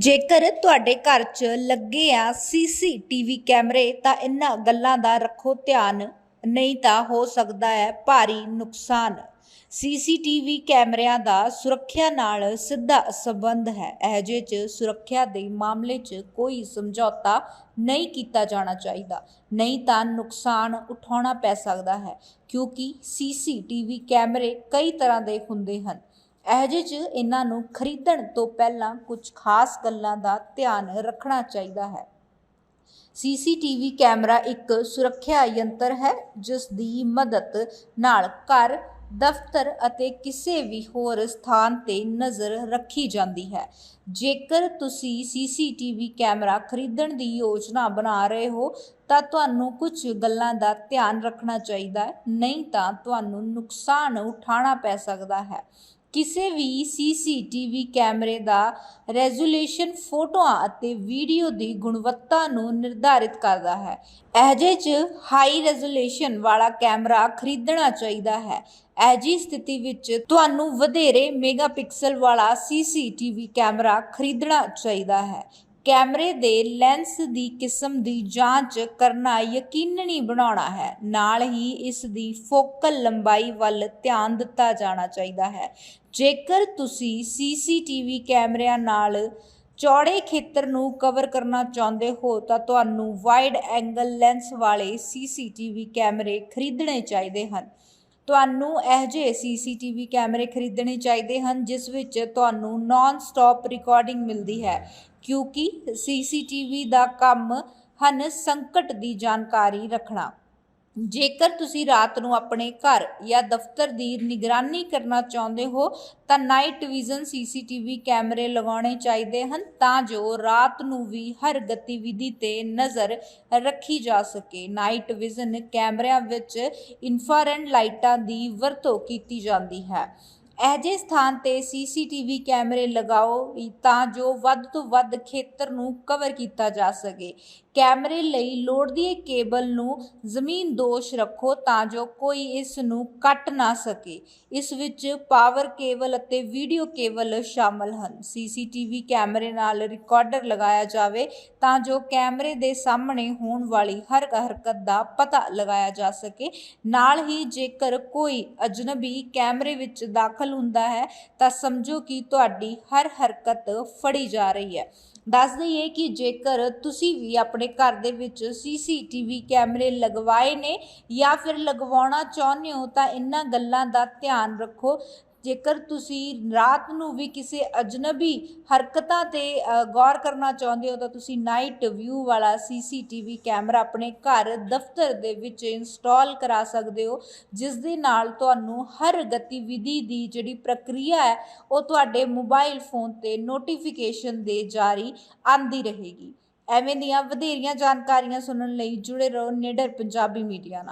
ਜੇਕਰ ਤੁਹਾਡੇ ਘਰ 'ਚ ਲੱਗੇ ਆ ਸੀਸੀਟੀਵੀ ਕੈਮਰੇ, ਤਾਂ ਇਹਨਾਂ ਗੱਲਾਂ ਦਾ ਰੱਖੋ ਧਿਆਨ। ਨਹੀਂ ਤਾਂ ਹੋ ਸਕਦਾ ਹੈ ਭਾਰੀ ਨੁਕਸਾਨ। ਸੀਸੀਟੀਵੀ ਕੈਮਰਿਆਂ ਦਾ ਸੁਰੱਖਿਆ ਨਾਲ ਸਿੱਧਾ ਸੰਬੰਧ ਹੈ। ਅਜੇ 'ਚ ਸੁਰੱਖਿਆ ਦੇ ਮਾਮਲੇ 'ਚ ਕੋਈ ਸਮਝੌਤਾ ਨਹੀਂ ਕੀਤਾ ਜਾਣਾ ਚਾਹੀਦਾ। ਨਹੀਂ ਤਾਂ ਨੁਕਸਾਨ ਉਠਾਉਣਾ ਪੈ ਸਕਦਾ ਹੈ, ਕਿਉਂਕਿ ਸੀਸੀਟੀਵੀ ਕੈਮਰੇ ਕਈ ਤਰ੍ਹਾਂ ਦੇ ਹੁੰਦੇ ਹਨ। ਅਜੇ 'ਚ ਇਹਨਾਂ ਨੂੰ ਖਰੀਦਣ ਤੋਂ ਪਹਿਲਾਂ ਕੁਝ ਖਾਸ ਗੱਲਾਂ ਦਾ ਧਿਆਨ ਰੱਖਣਾ ਚਾਹੀਦਾ ਹੈ। ਸੀਸੀਟੀਵੀ ਕੈਮਰਾ ਇੱਕ ਸੁਰੱਖਿਆ ਯੰਤਰ ਹੈ, ਜਿਸ ਦੀ ਮਦਦ ਨਾਲ ਘਰ, ਦਫ਼ਤਰ ਅਤੇ ਕਿਸੇ ਵੀ ਹੋਰ ਸਥਾਨ ਤੇ ਨਜ਼ਰ ਰੱਖੀ ਜਾਂਦੀ ਹੈ। ਜੇਕਰ ਤੁਸੀਂ ਸੀਸੀਟੀਵੀ ਕੈਮਰਾ ਖਰੀਦਣ ਦੀ ਯੋਜਨਾ ਬਣਾ ਰਹੇ ਹੋ, ਤਾਂ ਤੁਹਾਨੂੰ ਕੁਝ ਗੱਲਾਂ ਦਾ ਧਿਆਨ ਰੱਖਣਾ ਚਾਹੀਦਾ ਹੈ, ਨਹੀਂ ਤਾਂ ਤੁਹਾਨੂੰ ਨੁਕਸਾਨ ਉਠਾਉਣਾ ਪੈ ਸਕਦਾ ਹੈ। ਕਿਸੇ ਵੀ ਸੀਸੀਟੀਵੀ ਕੈਮਰੇ ਦਾ ਰੈਜ਼ੋਲੂਸ਼ਨ ਫੋਟੋਆਂ ਅਤੇ ਵੀਡੀਓ ਦੀ ਗੁਣਵੱਤਾ ਨੂੰ ਨਿਰਧਾਰਿਤ ਕਰਦਾ ਹੈ। ਅਜੇ 'ਚ ਹਾਈ ਰੈਜ਼ੋਲੂਸ਼ਨ ਵਾਲਾ ਕੈਮਰਾ ਖਰੀਦਣਾ ਚਾਹੀਦਾ ਹੈ। ਅਜਿਹੀ ਸਥਿਤੀ ਵਿੱਚ ਤੁਹਾਨੂੰ ਵਧੇਰੇ ਮੈਗਾਪਿਕਸਲ ਵਾਲਾ ਸੀਸੀਟੀਵੀ ਕੈਮਰਾ ਖਰੀਦਣਾ ਚਾਹੀਦਾ ਹੈ। ਕੈਮਰੇ ਦੇ ਲੈਂਸ ਦੀ ਕਿਸਮ ਦੀ ਜਾਂਚ ਕਰਨਾ ਯਕੀਨੀ ਬਣਾਉਣਾ ਹੈ। ਨਾਲ ਹੀ ਇਸ ਦੀ ਫੋਕਲ ਲੰਬਾਈ ਵੱਲ ਧਿਆਨ ਦਿੱਤਾ ਜਾਣਾ ਚਾਹੀਦਾ ਹੈ। ਜੇਕਰ ਤੁਸੀਂ ਸੀਸੀਟੀਵੀ ਕੈਮਰਿਆਂ ਨਾਲ ਚੌੜੇ ਖੇਤਰ ਨੂੰ ਕਵਰ ਕਰਨਾ ਚਾਹੁੰਦੇ ਹੋ, ਤਾਂ ਤੁਹਾਨੂੰ ਵਾਈਡ ਐਂਗਲ ਲੈਂਸ ਵਾਲੇ ਸੀਸੀਟੀਵੀ ਕੈਮਰੇ ਖਰੀਦਣੇ ਚਾਹੀਦੇ ਹਨ। ਤੁਹਾਨੂੰ ਇਹ ਜਿਹੇ ਸੀਸੀਟੀਵੀ ਕੈਮਰੇ ਖਰੀਦਣੇ ਚਾਹੀਦੇ ਹਨ, ਜਿਸ ਵਿੱਚ ਤੁਹਾਨੂੰ ਨਾਨ ਸਟਾਪ ਰਿਕਾਰਡਿੰਗ ਮਿਲਦੀ ਹੈ, ਕਿਉਂਕਿ ਸੀਸੀਟੀਵੀ ਦਾ ਕੰਮ ਹਨ ਸੰਕਟ ਦੀ ਜਾਣਕਾਰੀ ਰੱਖਣਾ। ਜੇਕਰ ਤੁਸੀਂ ਰਾਤ ਨੂੰ ਆਪਣੇ ਘਰ ਜਾਂ ਦਫ਼ਤਰ ਦੀ ਨਿਗਰਾਨੀ ਕਰਨਾ ਚਾਹੁੰਦੇ ਹੋ, ਤਾਂ ਨਾਈਟ ਵਿਜ਼ਨ ਸੀਸੀਟੀਵੀ ਕੈਮਰੇ ਲਗਾਉਣੇ ਚਾਹੀਦੇ ਹਨ ਤਾਂ ਜੋ ਰਾਤ ਨੂੰ ਵੀ ਹਰ ਗਤੀਵਿਧੀ ਤੇ ਨਜ਼ਰ ਰੱਖੀ ਜਾ ਸਕੇ। ਨਾਈਟ ਵਿਜ਼ਨ ਕੈਮਰਿਆਂ ਵਿੱਚ ਇਨਫਰਾਰੈਡ ਲਾਈਟਾਂ ਦੀ ਵਰਤੋਂ ਕੀਤੀ ਜਾਂਦੀ ਹੈ। ਅਜਿਹੇ ਸਥਾਨ ਤੇ ਸੀਸੀਟੀਵੀ ਕੈਮਰੇ ਲਗਾਓ ਤਾਂ ਜੋ ਵੱਧ ਤੋਂ ਵੱਧ ਖੇਤਰ ਨੂੰ ਕਵਰ ਕੀਤਾ ਜਾ ਸਕੇ। ਕੈਮਰੇ ਲਈ ਲੋੜਦੀ ਕੇਬਲ ਨੂੰ ਜ਼ਮੀਨ ਦੋਸ਼ ਰੱਖੋ ਤਾਂ ਜੋ ਕੋਈ ਇਸ ਨੂੰ ਕੱਟ ਨਾ ਸਕੇ। ਇਸ ਵਿੱਚ ਪਾਵਰ ਕੇਬਲ ਅਤੇ ਵੀਡੀਓ ਕੇਬਲ ਸ਼ਾਮਲ ਹਨ। ਸੀਸੀਟੀਵੀ ਕੈਮਰੇ ਨਾਲ ਰਿਕਾਰਡਰ ਲਗਾਇਆ ਜਾਵੇ ਤਾਂ ਜੋ ਕੈਮਰੇ ਦੇ ਸਾਹਮਣੇ ਹੋਣ ਵਾਲੀ ਹਰ ਹਰਕਤ ਦਾ ਪਤਾ ਲਗਾਇਆ ਜਾ ਸਕੇ। ਨਾਲ ਹੀ ਜੇਕਰ ਕੋਈ ਅਜਨਬੀ ਕੈਮਰੇ ਵਿੱਚ ਦਾਖਲ ਹੁੰਦਾ ਹੈ, ਤਾਂ ਸਮਝੋ ਕਿ ਤੁਹਾਡੀ ਹਰ ਹਰਕਤ ਫੜੀ ਜਾ ਰਹੀ ਹੈ। ਦੱਸ ਦਈਏ ਕਿ ਜੇਕਰ ਤੁਸੀਂ ਵੀ ਆਪਣੇ ਘਰ ਦੇ ਵਿੱਚ ਸੀਸੀਟੀਵੀ ਕੈਮਰੇ ਲਗਵਾਏ ਨੇ ਜਾਂ ਫਿਰ ਲਗਵਾਉਣਾ ਚਾਹੁੰਦੇ ਹੋ, ਤਾਂ ਇਹਨਾਂ ਗੱਲਾਂ ਦਾ ਧਿਆਨ ਰੱਖੋ। ਜੇਕਰ ਤੁਸੀਂ ਰਾਤ ਨੂੰ ਵੀ ਕਿਸੇ ਅਜਨਬੀ ਹਰਕਤਾਂ ਤੇ ਗੌਰ ਕਰਨਾ ਚਾਹੁੰਦੇ ਹੋ, ਤਾਂ ਤੁਸੀਂ ਨਾਈਟ ਵਿਊ ਵਾਲਾ ਸੀਸੀਟੀਵੀ ਕੈਮਰਾ ਆਪਣੇ ਘਰ ਦਫ਼ਤਰ ਦੇ ਵਿੱਚ ਇੰਸਟਾਲ ਕਰਾ ਸਕਦੇ ਹੋ, ਜਿਸ ਦੇ ਨਾਲ ਤੁਹਾਨੂੰ ਹਰ ਗਤੀਵਿਧੀ ਦੀ ਜਿਹੜੀ ਪ੍ਰਕਿਰਿਆ ਹੈ, ਉਹ ਤੁਹਾਡੇ ਮੋਬਾਈਲ ਫੋਨ ਤੇ ਨੋਟੀਫਿਕੇਸ਼ਨ ਦੇ ਜਾਰੀ ਆਂਦੀ ਰਹੇਗੀ। ਐਵੇਂ ਦੀਆਂ ਵਧੇਰੀਆਂ ਜਾਣਕਾਰੀਆਂ ਸੁਣਨ ਲਈ ਜੁੜੇ ਰਹੋ ਨਿਡਰ ਪੰਜਾਬੀ ਮੀਡੀਆ ਨਾਲ।